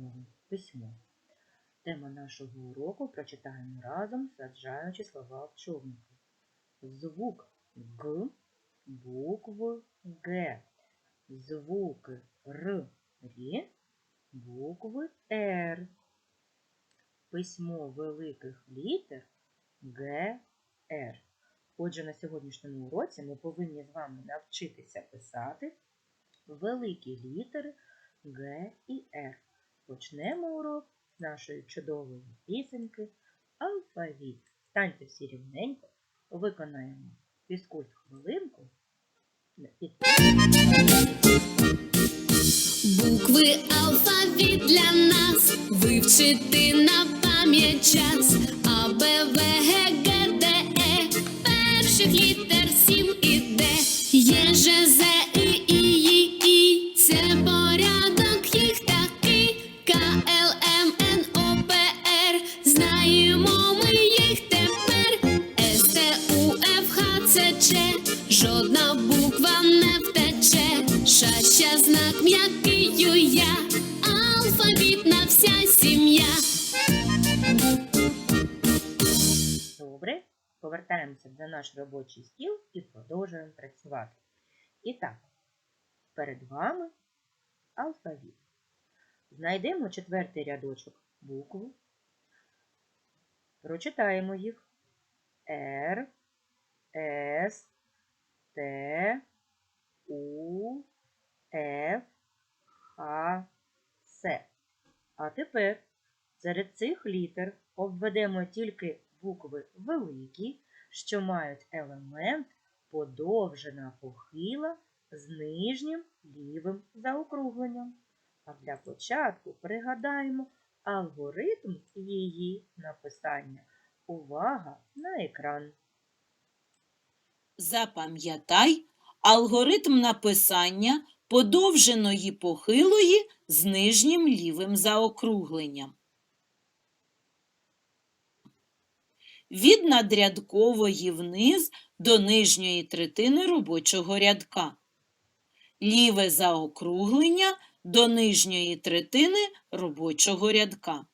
мову письмо. Тема нашого уроку прочитаємо разом, саджаючи слова в човнику. Звук Г, букви Г, звуки Р, Р, букви Р. Письмо великих літер Г, Р. Отже, на сьогоднішньому уроці ми повинні з вами навчитися писати великі літери Г і Р. Почнемо урок нашої чудової пісеньки Алфавіт. Станьте всі рівненько, виконаємо фізкульт хвилинку. Букви алфавіт для нас вивчити на пам'ять час. А, Б, В, Г, Г, Д, Е. Перших літер повертаємося за наш робочий стіл і продовжуємо працювати. І так, перед вами алфавіт. Знайдемо четвертий рядочок букву. Прочитаємо їх. Р, С, Т, У, Ф, Х, С. А тепер серед цих літер обведемо тільки букви великі, що мають елемент подовжена похила з нижнім лівим заокругленням. А для початку пригадаємо алгоритм її написання. Увага на екран. Запам'ятай алгоритм написання подовженої похилої з нижнім лівим заокругленням. Від надрядкової вниз до нижньої третини робочого рядка. Ліве заокруглення до нижньої третини робочого рядка.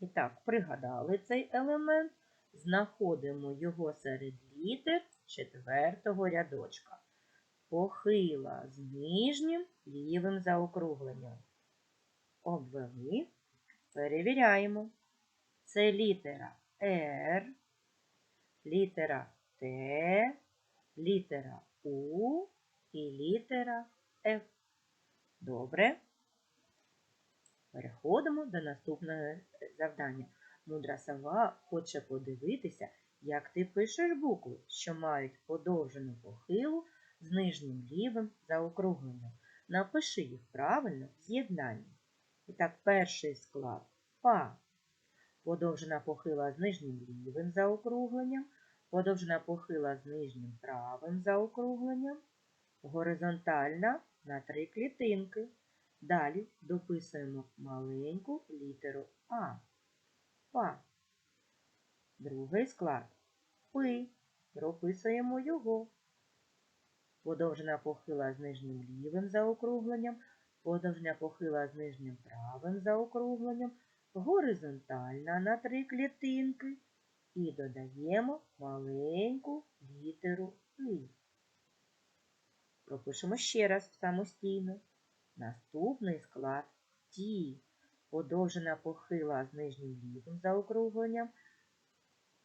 І так, пригадали цей елемент, знаходимо його серед літер четвертого рядочка. Похила з нижнім лівим заокругленням. Обвели, перевіряємо. Це літера Р, літера Т, літера У і літера Ф. Добре. Переходимо до наступного завдання. Мудра сова хоче подивитися, як ти пишеш букви, що мають подовжену похилу з нижнім лівим заокругленням. Напиши їх правильно в з'єднанні. І так, перший склад Па. Подовжена похила з нижнім лівим заокругленням, подовжена похила з нижнім правим заокругленням, горизонтальна на три клітинки. Далі дописуємо маленьку літеру А. Па. Другий склад. Пи. Прописуємо його. Подовжена похила з нижнім лівим заокругленням, подовжена похила з нижнім правим заокругленням, горизонтальна на три клітинки. І додаємо маленьку літеру И. Пропишемо ще раз самостійно. Наступний склад Ті. Подовжена похила з нижнім лівим заокругленням.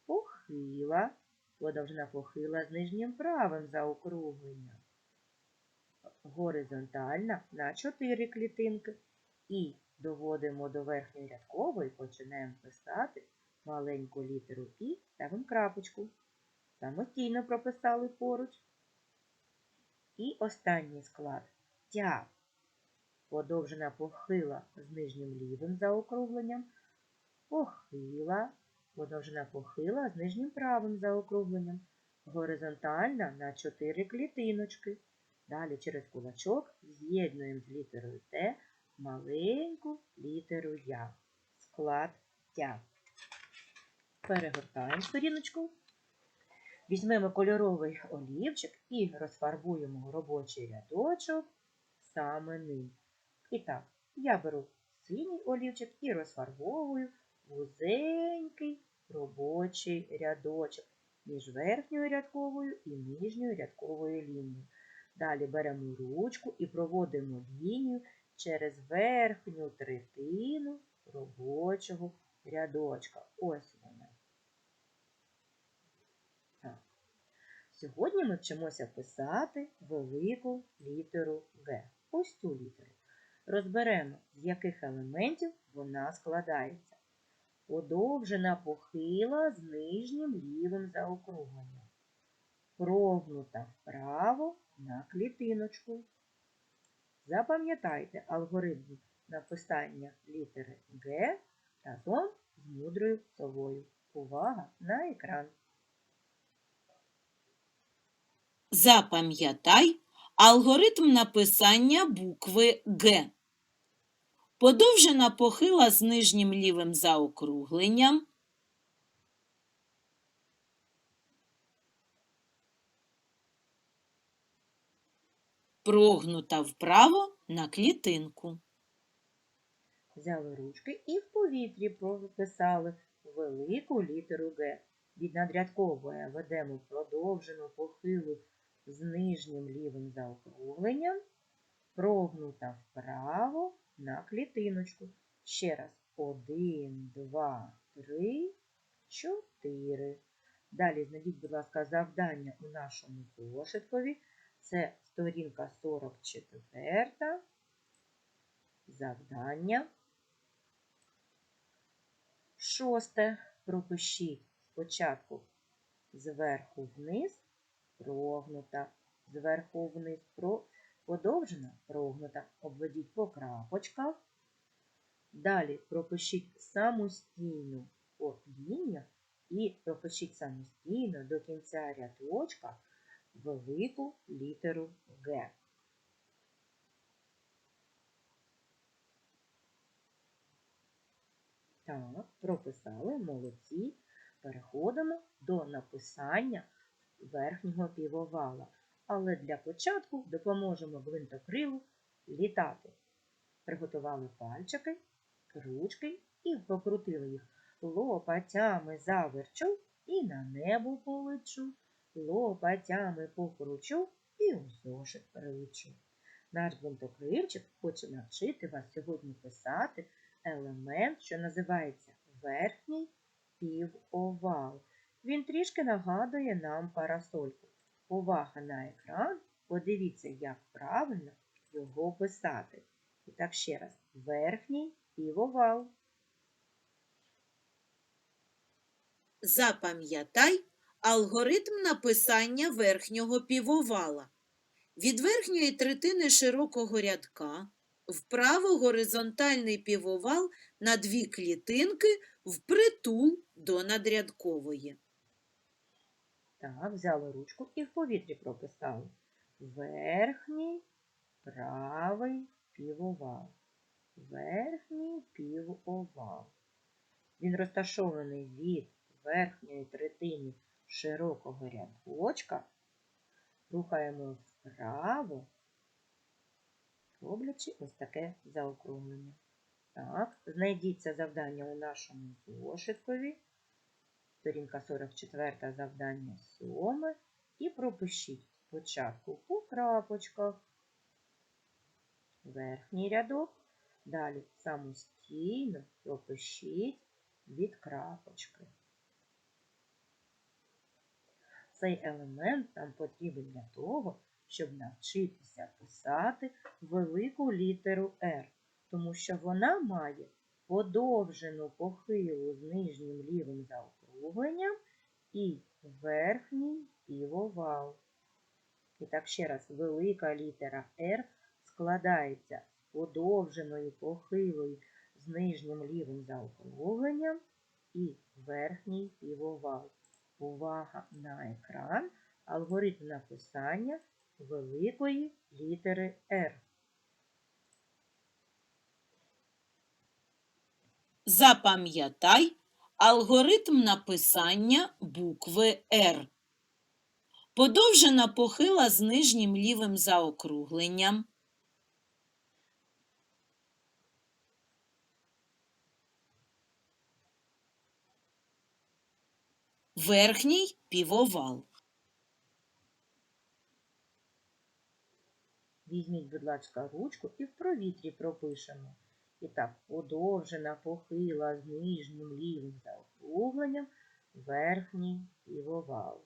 Похила. Подовжена похила з нижнім правим заокругленням. Горизонтальна на 4 клітинки. І доводимо до верхньої рядкової, починаємо писати маленьку літеру І, ставимо крапочку. Самостійно прописали поруч. І останній склад тя. Подовжена похила з нижнім лівим заокругленням. Похила. Подовжена похила з нижнім правим заокругленням. Горизонтальна на 4 клітиночки. Далі через кулачок з'єднуємо з літерою Т маленьку літеру Я. Склад тя. Перегортаємо сторіночку. Візьмемо кольоровий олівчик і розфарбуємо робочий рядочок саме ним. І так, я беру синій олівчик і розфарбовую вузенький робочий рядочок між верхньою рядковою і нижньою рядковою лінією. Далі беремо ручку і проводимо лінію через верхню третину робочого рядочка. Ось вона. Так. Сьогодні ми вчимося писати велику літеру Г. Ось цю літеру. Розберемо, з яких елементів вона складається. Подовжена похила з нижнім лівим заокругленням. Прогнута вправо на клітиночку. Запам'ятайте алгоритм написання літери Г разом з мудрою совою. Увага на екран. Запам'ятай алгоритм написання букви Г. Подовжена похила з нижнім лівим заокругленням. Прогнута вправо на клітинку. Взяли ручки і в повітрі прописали велику літеру Г. Від надрядкової ведемо продовжену похилу з нижнім лівим заокругленням, прогнута вправо на клітиночку. Ще раз. Один, два, три, чотири. Далі знайдіть, будь ласка, завдання у нашому зошиткові. Це сторінка 44. Завдання. Шосте. Пропишіть спочатку зверху вниз прогнута, зверху вниз про... подовжена, прогнута. Обведіть по крапочках. Далі пропишіть самостійно по лініях і пропишіть самостійно до кінця рядочка велику літеру Г. Так, прописали, молодці. Переходимо до написання верхнього півовала. Але для початку допоможемо гвинтокрилу літати. Приготували пальчики, ручки і покрутили їх лопатями заверчу і на небо полечу, лопатями покручу і у зошит. Наш гвинтокрильчик хоче навчити вас сьогодні писати елемент, що називається верхній півовал. Він трішки нагадує нам парасольку. Увага на екран, подивіться, як правильно його писати. І так ще раз, верхній півовал. Запам'ятай алгоритм написання верхнього півовала. Від верхньої третини широкого рядка вправо горизонтальний півовал на дві клітинки впритул до надрядкової. Так, взяли ручку і в повітрі прописали. Верхній правий півовал. Верхній півовал. Він розташований від верхньої третини широкого рядочка. Рухаємо вправо, роблячи ось таке заокруглення. Так, знайдіть це завдання у нашому зошиткові. Сторінка 44 завдання 7. І пропишіть спочатку по крапочках. Верхній рядок. Далі самостійно пропишіть від крапочки. Цей елемент нам потрібен для того, щоб навчитися писати велику літеру R, тому що вона має подовжену похилу з нижнім лівим заокругленням і верхній півовал. І так ще раз, велика літера R складається з подовженою похилою з нижнім лівим заокругленням і верхній півовал. Увага на екран, алгоритм написання великої літери R. Запам'ятай алгоритм написання букви Р. Подовжена похила з нижнім лівим заокругленням. Верхній півовал. Візьміть, будь ласка, ручку і в провітрі пропишемо. І так, подовжена похила з нижнім лівим заокругленням верхній півовал.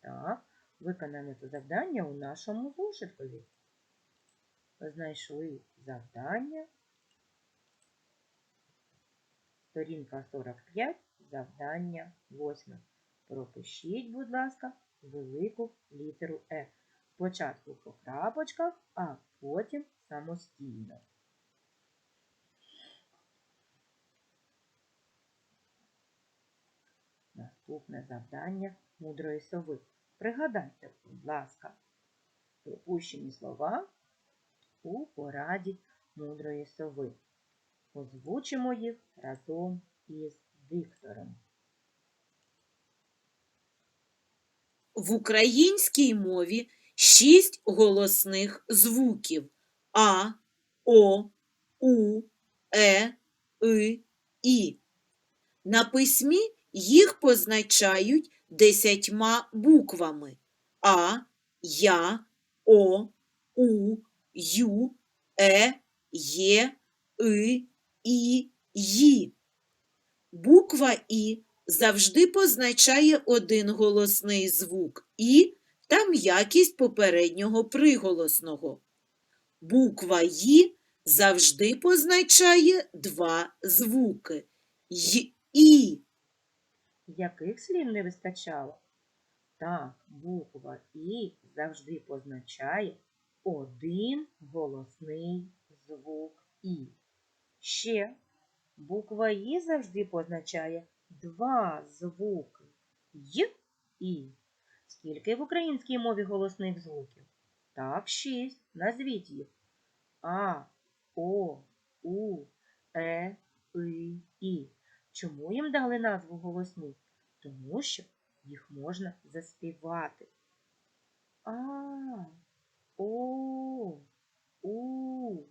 Так, виконане це завдання у нашому зошиткові. Знайшли завдання. Сторінка 45, завдання 8. Пропишіть, будь ласка, велику літеру Е. Спочатку по крапочках, а потім самостійно. Наступне завдання мудрої сови. Пригадайте, будь ласка, пропущені слова у пораді мудрої сови. Озвучимо їх разом із диктором. В українській мові шість голосних звуків А, О, У, Е, И, І. На письмі їх позначають десятьма буквами А, Я, О, У, Ю, Е, Є, И, І, Ї. Буква І завжди позначає один голосний звук І та м'якість попереднього приголосного. Буква Ї завжди позначає два звуки Й І. Яких слів не вистачало? Так, буква І завжди позначає один голосний звук І. Ще буква І завжди позначає два звуки Й І. Скільки в українській мові голосних звуків? Так, шість. Назвіть їх. А, О, У, Е, И, І. Чому їм дали назву голосні? Тому що їх можна заспівати. А, О, У,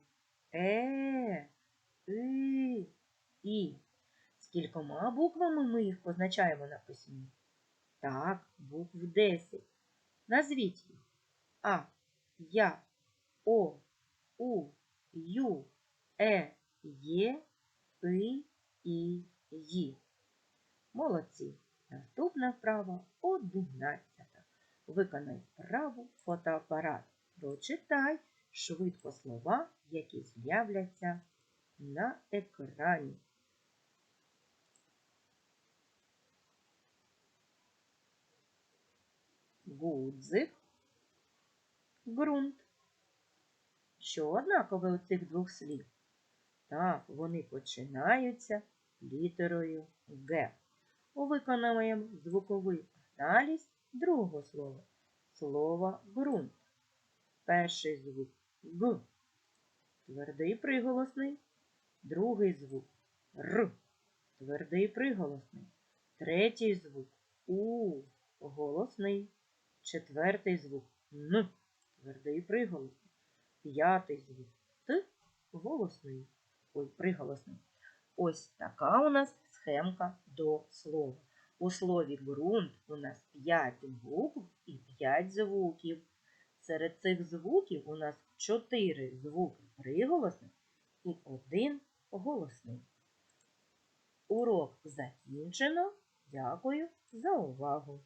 Е, И, І. Скількома буквами ми їх позначаємо на письмі? Так, букв 10. Назвіть їх. А, Я, О, У, Ю, Е, Є, И, І, Ї. Молодці. Наступна вправа одинадцята. Виконай вправу фотоапарат. Прочитай швидко слова, які з'являться на екрані. Гудзик, ґрунт. Що однакове у цих двох слів? Так, вони починаються літерою Г. Виконуємо звуковий аналіз другого слова. Слово ґрунт. Перший звук Г. Твердий приголосний. Другий звук Р. Твердий приголосний. Третій звук У. Голосний. Четвертий звук Н. Твердий приголосний. П'ятий звук Т. Голосний. Ой, приголосний. Ось така у нас схемка до слова. У слові ґрунт у нас 5 букв і 5 звуків. Серед цих звуків у нас 4 звуки приголосних і 1 голосний. Урок закінчено. Дякую за увагу!